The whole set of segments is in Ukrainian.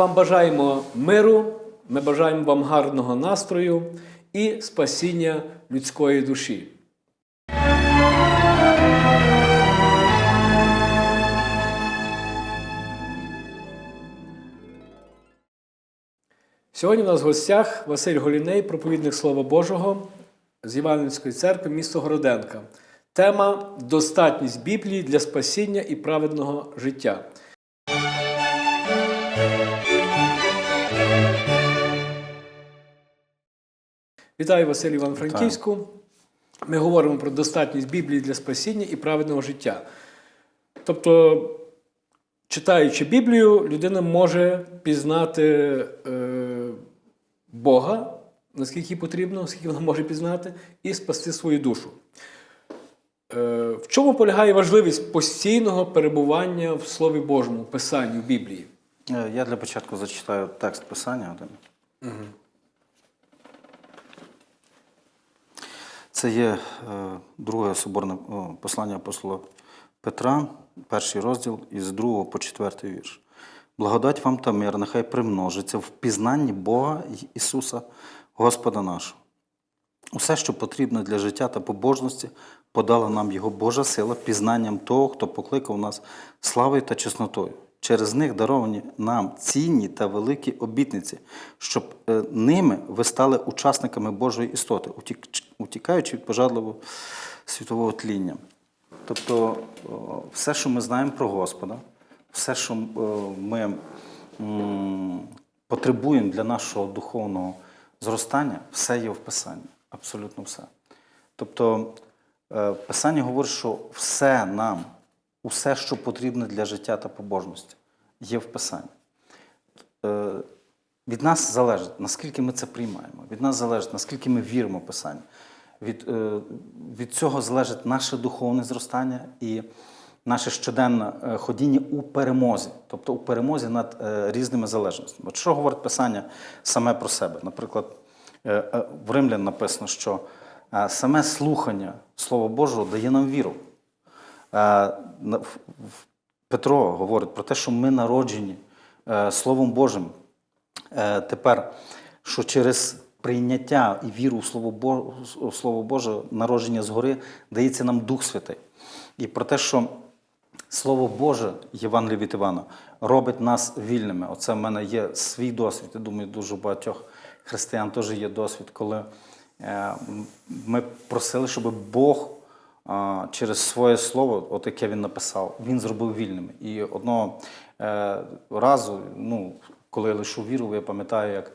Вам бажаємо миру, ми бажаємо вам гарного настрою і спасіння людської душі. Сьогодні у нас в гостях Василь Голіней, проповідник Слова Божого з Івангельської церкви місто Городенка. Тема Достатність Біблії для спасіння і праведного життя. Вітаю Василь Іван-Франківську. Ми говоримо про достатність Біблії для спасіння і праведного життя. Тобто, читаючи Біблію, людина може пізнати е, Бога, наскільки їй потрібно, наскільки вона може пізнати, і спасти свою душу. Е, в чому полягає важливість постійного перебування в Слові Божому, Писанні, в Біблії? Е, Я для початку зачитаю текст писання один. Це є е, друге соборне послання апостола Петра, перший розділ із 2 по 4 вірш. Благодать вам та мир, нехай примножиться в пізнанні Бога Ісуса, Господа нашого. Усе, що потрібно для життя та побожності, подала нам Його Божа сила пізнанням того, хто покликав нас славою та чеснотою. Через них даровані нам цінні та великі обітниці, щоб е, ними ви стали учасниками Божої істоти, утікаючи від пожадливого світового тління. Тобто, все, що ми знаємо про Господа, все, що е, ми потребуємо для нашого духовного зростання, все є в Писанні. Абсолютно все. Тобто, е, Писання говорить, що все нам, усе, що потрібне для життя та побожності, є в Писанні. Е, Від нас залежить, наскільки ми це приймаємо. Від нас залежить, наскільки ми віримо в Писання. Від, е, від цього залежить наше духовне зростання і наше щоденне е, ходіння у перемозі, тобто у перемозі над різними залежностями. От що говорить Писання саме про себе? Наприклад, в Римлян написано, що саме слухання Слова Божого дає нам віру. Е, в- в- Петро говорить про те, що ми народжені е, Словом Божим. Е, Тепер, що через прийняття і віру у Слово, Боже, народження згори, дається нам Дух Святий. І про те, що Слово Боже, Євангеліє від Івана, робить нас вільними. Оце в мене є свій досвід. Я думаю, дуже багатьох християн теж є досвід, коли ми просили, щоб Бог через своє слово, от яке він написав, він зробив вільними. І одного е, разу, ну, коли я лишу віру, я пам'ятаю, як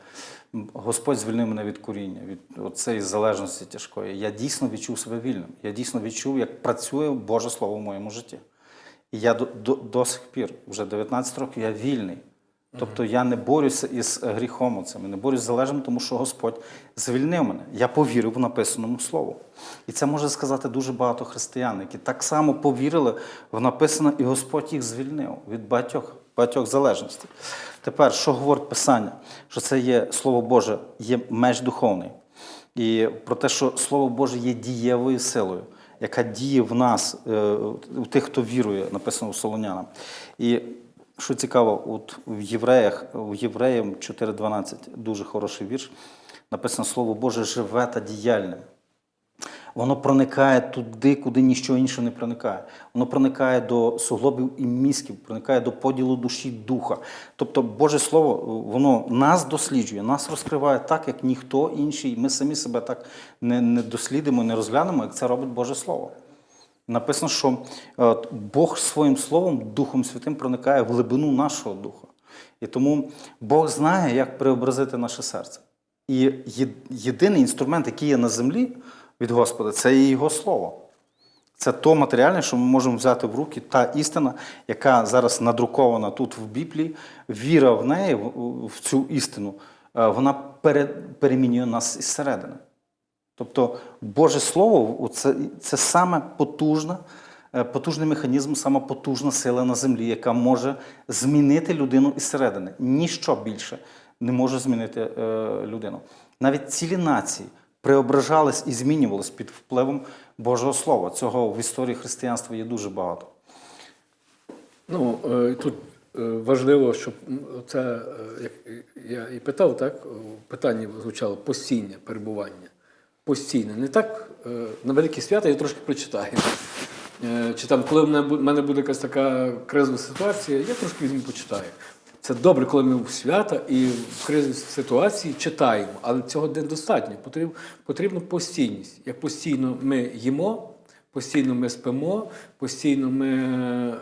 Господь звільнив мене від куріння, від цієї залежності тяжкої. Я дійсно відчув себе вільним. Я дійсно відчув, як працює Боже Слово в моєму житті. І я до, до, до сих пір, вже 19 років, я вільний. Тобто я не борюся із гріхом оцим, не борюся з залежним, тому що Господь звільнив мене. Я повірив написаному слову. І це може сказати дуже багато християн, які так само повірили в написане, і Господь їх звільнив від багатьох, багатьох залежностей. Тепер, що говорить Писання? Що це є Слово Боже, є меч духовний. І про те, що Слово Боже є дієвою силою, яка діє в нас, е, у тих, хто вірує, написано в Солонянам. І що цікаво, от в Євреях, в Євреям 4.12 дуже хороший вірш. Написано Слово Боже живе та діяльне. Воно проникає туди, куди ніщо інше не проникає. Воно проникає до суглобів і мізків, проникає до поділу душі духа. Тобто, Боже Слово, воно нас досліджує, нас розкриває так, як ніхто інший. Ми самі себе так не, не дослідимо, не розглянемо, як це робить Боже Слово. Написано, що е, Бог своїм словом, Духом Святим проникає в глибину нашого духа. І тому Бог знає, як преобразити наше серце. І єдиний інструмент, який є на землі від Господа, це є Його Слово. Це то матеріальне, що ми можемо взяти в руки, та істина, яка зараз надрукована тут в Біблії, віра в неї, в- цю істину, е, вона перемінює нас із середини. Тобто Боже Слово це, це саме потужна, е, потужний механізм, сама потужна сила на землі, яка може змінити людину із середини. Ніщо більше не може змінити е, людину. Навіть цілі нації преображались і змінювались під впливом Божого Слова. Цього в історії християнства є дуже багато. Ну, е, тут е, важливо, щоб це, як я і питав, так, у питанні звучало постійне перебування. Постійне. Не так е, на великі свята я трошки прочитаю. Е, Чи там, коли в мене буде якась така кризова ситуація, я трошки візьму почитаю. Це добре, коли ми в свята і в кризовій ситуації читаємо, але цього недостатньо. Потрібно, потрібна постійність. Як постійно ми їмо, постійно ми спимо, постійно ми е,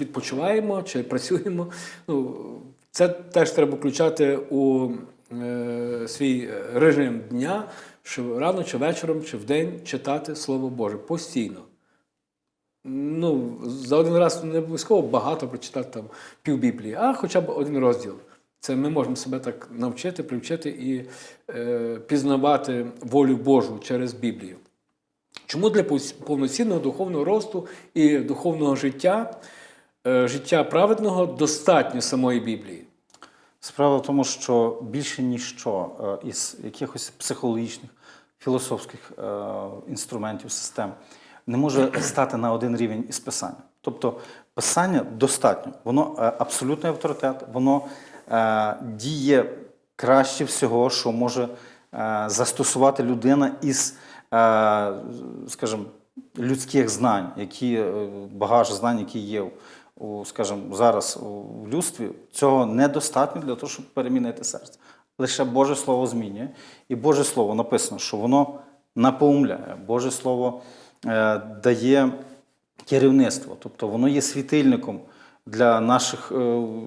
відпочиваємо чи працюємо. Ну, це теж треба включати у свій режим дня, що рано чи вечором, чи вдень читати Слово Боже постійно. Ну, за один раз не обов'язково багато прочитати там пів Біблії, а хоча б один розділ. Це ми можемо себе так навчити, привчити і е, пізнавати волю Божу через Біблію. Чому для повноцінного духовного росту і духовного життя, е, життя праведного достатньо самої Біблії? Справа в тому, що більше ніщо е, із якихось психологічних, філософських е, інструментів, систем не може стати на один рівень із писанням. Тобто писання достатньо, воно е, абсолютний авторитет, воно е, діє краще всього, що може е, застосувати людина із, е, скажімо, людських знань, які багаж знань, які є у, скажімо, зараз у людстві, цього недостатньо для того, щоб перемінити серце. Лише Боже Слово змінює, і Боже Слово написано, що воно напоумляє. Боже Слово е, дає керівництво, тобто воно є світильником для наших е,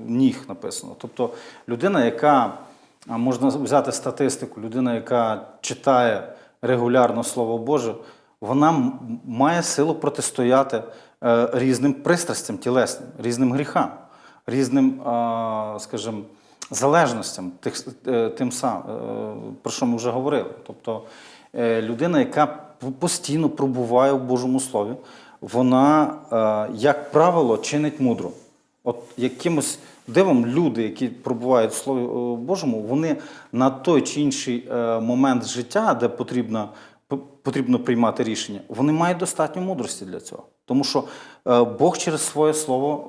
ніг написано. Тобто людина, яка можна взяти статистику, людина, яка читає регулярно Слово Боже, вона має силу протистояти е, різним пристрастям тілесним, різним гріхам, різним, скажімо, залежностям, тих, е, тим сам, е, про що ми вже говорили. Тобто е, людина, яка постійно пробуває в Божому Слові, вона, як правило, чинить мудро. От якимось дивом люди, які пробувають в Слові Божому, вони на той чи інший момент життя, де потрібно, п- потрібно приймати рішення, вони мають достатньо мудрості для цього. Тому що е, Бог через своє слово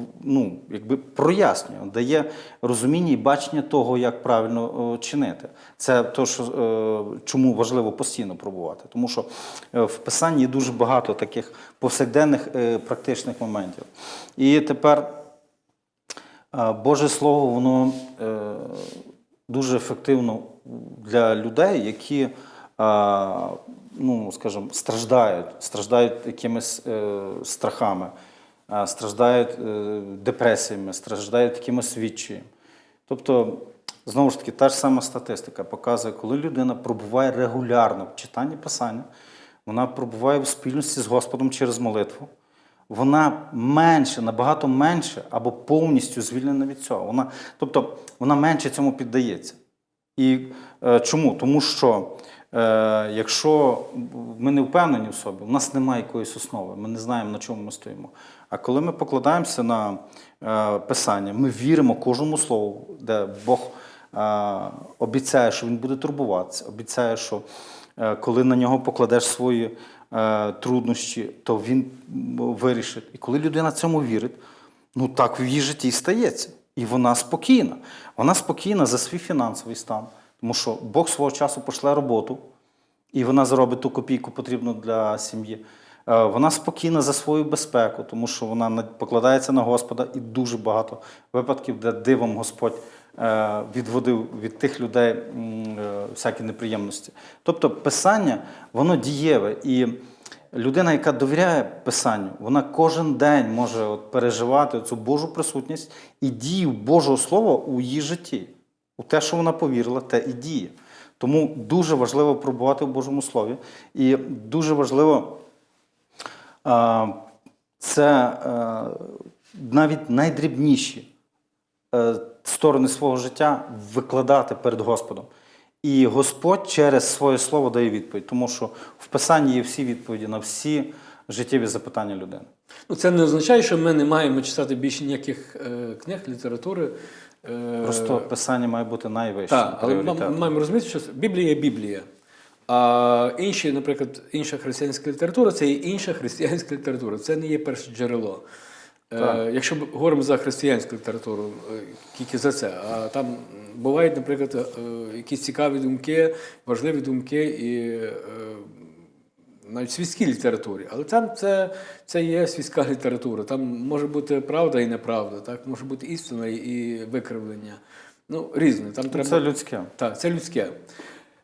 е, ну, якби прояснює, дає розуміння і бачення того, як правильно е, чинити. Це то, що, чому важливо постійно пробувати. Тому що в писанні дуже багато таких повсякденних практичних моментів. І тепер Боже Слово, воно дуже ефективно для людей, які, ну, скажімо, страждають, страждають якимись е, страхами, страждають е, депресіями, страждають якимось відчаєм. Тобто, знову ж таки, та ж сама статистика показує, коли людина пробуває регулярно в читанні писання, вона пробуває в спільності з Господом через молитву. Вона менше, набагато менше або повністю звільнена від цього. Вона, тобто вона менше цьому піддається. І е, чому? Тому що якщо ми не впевнені в собі, у нас немає якоїсь основи, ми не знаємо, на чому ми стоїмо. А коли ми покладаємося на е, писання, ми віримо кожному слову, де Бог е, обіцяє, що Він буде турбуватися, обіцяє, що е, коли на нього покладеш свої е, труднощі, то він вирішить. І коли людина цьому вірить, ну так в її житті і стається. І вона спокійна. Вона спокійна за свій фінансовий стан, тому що Бог свого часу пошле роботу, і вона заробить ту копійку потрібну для сім'ї. Е, Вона спокійна за свою безпеку, тому що вона покладається на Господа, і дуже багато випадків, де дивом Господь е, відводив від тих людей е, всякі неприємності. Тобто писання, воно дієве. І людина, яка довіряє писанню, вона кожен день може переживати цю Божу присутність і дію Божого Слова у її житті. У те, що вона повірила, те і діє. Тому дуже важливо пробувати в Божому Слові. І дуже важливо це а, навіть найдрібніші е, сторони свого життя викладати перед Господом. І Господь через своє слово дає відповідь, тому що в Писанні є всі відповіді на всі життєві запитання людини. Ну, це не означає, що ми не маємо читати більше ніяких е, книг, літератури. Е, Просто Писання має бути найвищим. Так, але ми маємо розуміти, що Біблія є Біблія. А інші, наприклад, інша християнська література це є інша християнська література. Це не є перше джерело. Так. Е, якщо б говоримо за християнську літературу, е, тільки за це. А там бувають, наприклад, якісь цікаві думки, важливі думки і навіть світській літературі. Але там це, це є світська література. Там може бути правда і неправда, так? може бути істина і викривлення. Ну, різне. Там треба... Це людське. Так, це людське.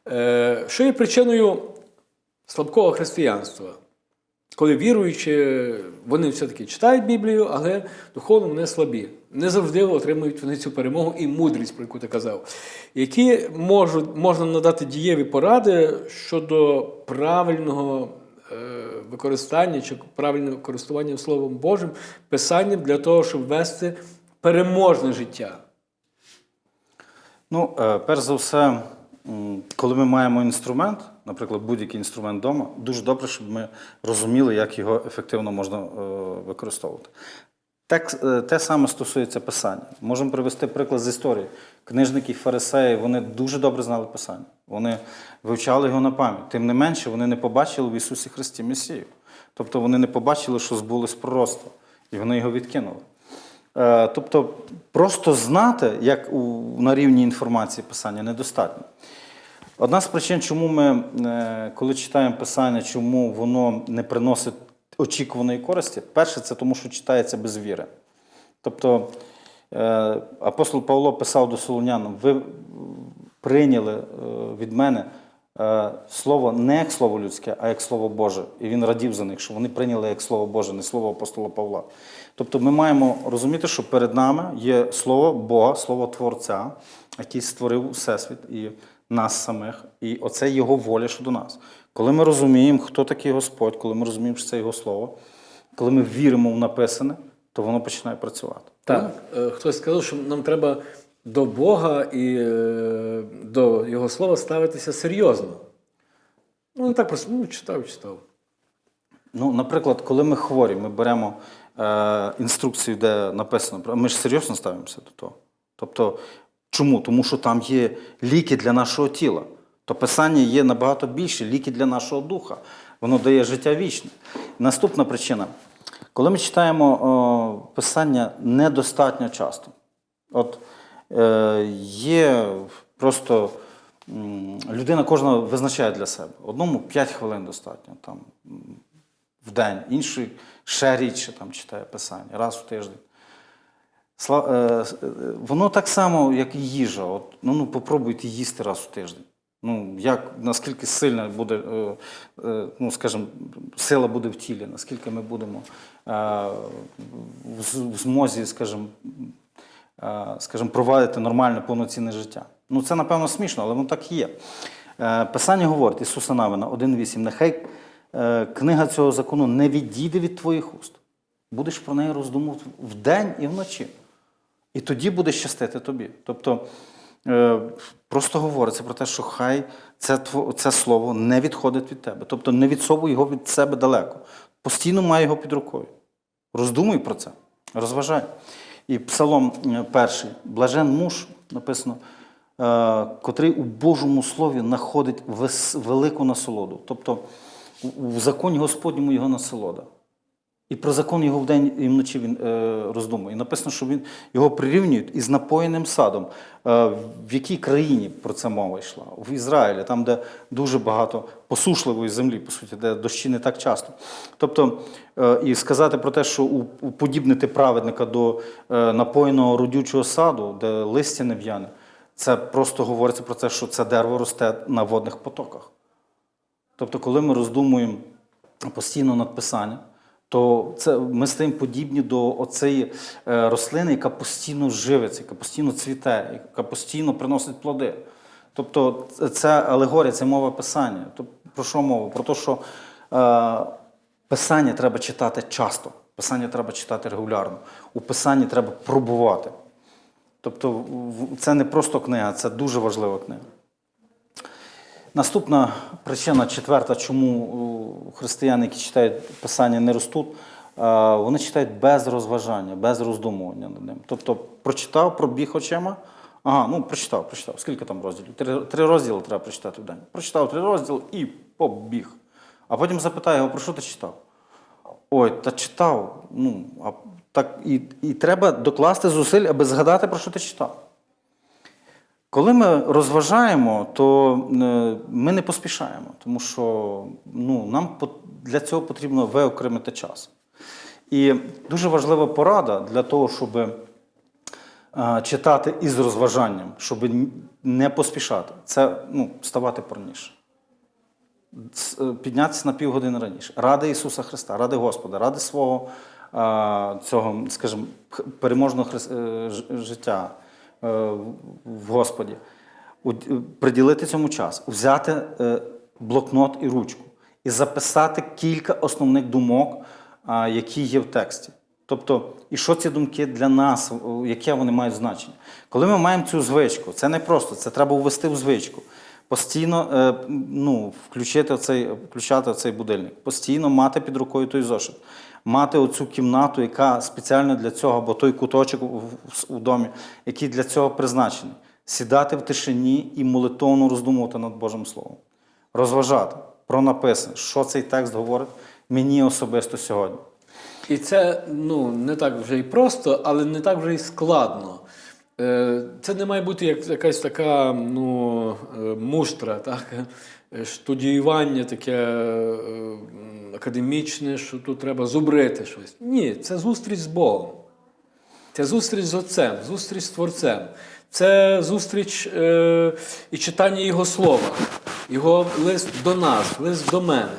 Е, що є причиною слабкого християнства? Коли віруючі, вони все-таки читають Біблію, але духовно вони слабі. Не завжди отримують вони цю перемогу і мудрість, про яку ти казав. Які можуть, можна надати дієві поради щодо правильного е, використання чи правильного користування Словом Божим, писанням для того, щоб вести переможне життя. Ну, е, перш за все, коли ми маємо інструмент, наприклад, будь-який інструмент вдома, дуже добре, щоб ми розуміли, як його ефективно можна е, використовувати. Е, те саме стосується писання. Можемо привести приклад з історії. Книжники фарисеї вони дуже добре знали писання. Вони вивчали його на пам'ять. Тим не менше, вони не побачили в Ісусі Христі Месію. Тобто вони не побачили, що збулось пророцтво, і вони його відкинули. Е, Тобто, просто знати, як на рівні інформації писання, недостатньо. Одна з причин, чому ми, е, коли читаємо писання, чому воно не приносить очікуваної користі, перше, це тому, що читається без віри. Тобто е, апостол Павло писав до Солонян, ви прийняли е, від мене слово не як слово людське, а як слово Боже. І він радів за них, що вони прийняли як слово Боже, не слово апостола Павла. Тобто ми маємо розуміти, що перед нами є слово Бога, слово Творця, який створив Всесвіт і нас самих, і оце його воля щодо нас. Коли ми розуміємо, хто такий Господь, коли ми розуміємо, що це його слово, коли ми віримо в написане, то воно починає працювати. Так, е, хтось сказав, що нам треба до Бога і е, до Його слова ставитися серйозно. Ну, не так просто, ну, читав, читав. Ну, наприклад, коли ми хворі, ми беремо е, інструкцію, де написано, ми ж серйозно ставимося до того. Тобто, чому? Тому що там є ліки для нашого тіла. То писання є набагато більше ліки для нашого духа. Воно дає життя вічне. Наступна причина. Коли ми читаємо о, писання недостатньо часто, от е, є просто м, людина кожна визначає для себе. Одному 5 хвилин достатньо. Там, в день, інший ще рідше там читає писання, раз в тиждень. Е, е, Воно так само, як і їжа. От, ну, ну, попробуйте їсти раз в тиждень. Ну, як, наскільки сильна буде, е, ну, скажімо, сила буде в тілі, наскільки ми будемо в змозі, скажімо, скажімо, провадити нормальне повноцінне життя. Ну, це, напевно, смішно, але воно так і є. Писання говорить, Ісуса Навина 1.8, нехай книга цього закону не відійде від твоїх уст. Будеш про неї роздумувати вдень і вночі. І тоді буде щастити тобі. Тобто е, просто говориться про те, що хай це, це слово не відходить від тебе. Тобто не відсовуй його від себе далеко. Постійно май його під рукою. Роздумуй про це, розважай. І псалом е, перший, блажен муж, написано, е, котрий у Божому слові знаходить велику насолоду. Тобто у законі Господньому його насолода. І про закон його вдень і вночі він е, роздумує. І написано, що він його прирівнюють із напоєним садом. Е, в якій країні про це мова йшла? В Ізраїлі, там, де дуже багато посушливої землі, по суті, де дощі не так часто. Тобто, е, і сказати про те, що уподібнити праведника до е, напоєного родючого саду, де листя не в'яне, це просто говориться про те, що це дерево росте на водних потоках. Тобто, коли ми роздумуємо постійно над писанням, то це, ми стаємо подібні до оцеї е, рослини, яка постійно живиться, яка постійно цвіте, яка постійно приносить плоди. Тобто це алегорія, це мова писання. Тобто, про що мова? Про те, що е, писання треба читати часто, писання треба читати регулярно. У писанні треба пробувати. Тобто, це не просто книга, це дуже важлива книга. Наступна причина, четверта, чому християни, які читають писання, не ростуть, е, вони читають без розважання, без роздумування над ним. Тобто прочитав, пробіг очима. Ага, ну прочитав, прочитав. Скільки там розділів? Три, три розділи треба прочитати в день. Прочитав три розділи і побіг. А потім запитаю його, про що ти читав? Ой, та читав. Ну, а Так, і, і треба докласти зусиль, аби згадати, про що ти читав. Коли ми розважаємо, то е, ми не поспішаємо, тому що ну, нам для цього потрібно виокремити час. І дуже важлива порада для того, щоб е, читати із розважанням, щоб не поспішати, це ну, ставати порніше. Е, Піднятися на півгодини раніше. Ради Ісуса Христа, ради Господа, ради свого цього, скажімо, переможного життя в- в Господі. Е, Приділити цьому час, взяти е, блокнот і ручку і записати кілька основних думок, які є в тексті. Тобто, і що ці думки для нас, яке вони мають значення? Коли ми маємо цю звичку, це не просто, це треба ввести в звичку. Постійно е, ну, включити оцей, включати цей будильник, постійно мати під рукою той зошит, мати оцю кімнату, яка спеціально для цього, або той куточок у домі, який для цього призначений. Сідати в тишині і молитовно роздумувати над Божим Словом, розважати про написане, що цей текст говорить мені особисто сьогодні. І це ну, не так вже і просто, але не так вже і складно. Е, Це не має бути як якась така ну, е, муштра, так? студіювання таке е, академічне, що тут треба зубрити щось. Ні, це зустріч з Богом. Це зустріч з Отцем, зустріч з Творцем. Це зустріч е, і читання Його слова, Його лист до нас, лист до мене.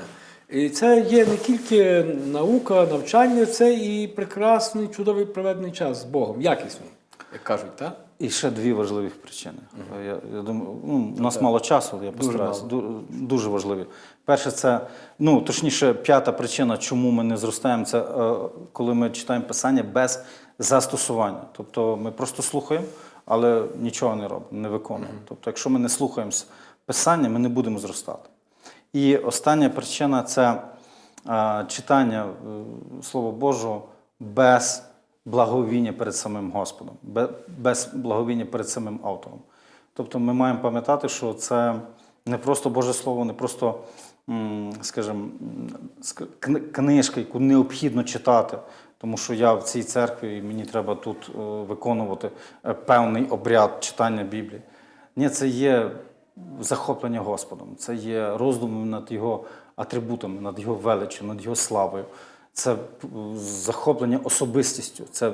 І це є не тільки наука, навчання, це і прекрасний, чудовий проведений час з Богом, якісний, як кажуть, так? І ще дві важливі причини. Я, я думаю, ну, у нас мало часу, я постараюся. Ду- Дуже важливі. Перше, це, ну, точніше, п'ята причина, чому ми не зростаємо, це е, коли ми читаємо писання без застосування. Тобто ми просто слухаємо, але нічого не робимо, не виконуємо. Тобто, якщо ми не слухаємо писання, ми не будемо зростати. І остання причина це е, читання е, Слова Божого без благовіння перед самим Господом, без благовіння перед самим автором. Тобто ми маємо пам'ятати, що це не просто Боже Слово, не просто, скажімо, книжка, яку необхідно читати, тому що я в цій церкві і мені треба тут е, виконувати е, певний обряд читання Біблії. Ні, це є захоплення Господом, це є роздуми над Його атрибутами, над Його величчю, над Його славою. Це захоплення особистістю, це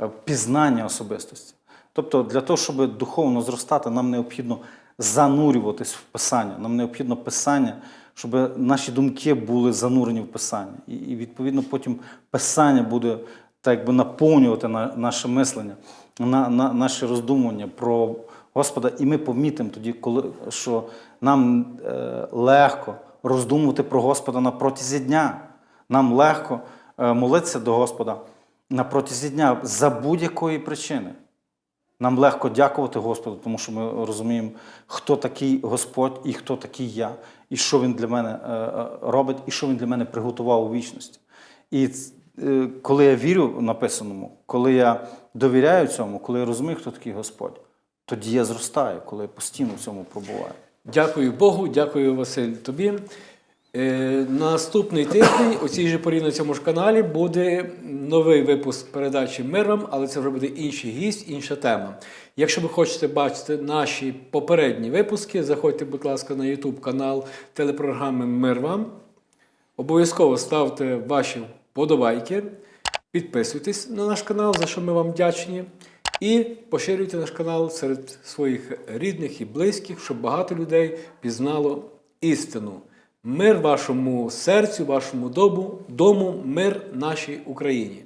е, пізнання особистості. Тобто, для того, щоб духовно зростати, нам необхідно занурюватись в Писання. Нам необхідно Писання, щоб наші думки були занурені в Писання. І, відповідно, потім Писання буде так якби наповнювати на, наше мислення, на, на, наші роздумування про Господа. І ми помітимо тоді, коли, що нам е, легко роздумувати про Господа на протязі дня. Нам легко е, молитися до Господа на протязі дня за будь-якої причини. Нам легко дякувати Господу, тому що ми розуміємо, хто такий Господь і хто такий я, і що Він для мене е, е, робить, і що Він для мене приготував у вічності. І коли я вірю написаному, коли я довіряю цьому, коли я розумію, хто такий Господь, тоді я зростаю, коли я постійно в цьому пробуваю. Дякую Богу, дякую, Василь, тобі. Е, наступний тиждень у цій же порі на цьому ж каналі буде новий випуск передачі Мир вам, але це вже буде інший гість, інша тема. Якщо ви хочете бачити наші попередні випуски, заходьте, будь ласка, на YouTube канал телепрограми Мир вам. Обов'язково ставте ваші вподобайки, підписуйтесь на наш канал, за що ми вам вдячні. І поширюйте наш канал серед своїх рідних і близьких, щоб багато людей пізнало істину. Мир вашому серцю, вашому дому, дому, мир нашій Україні.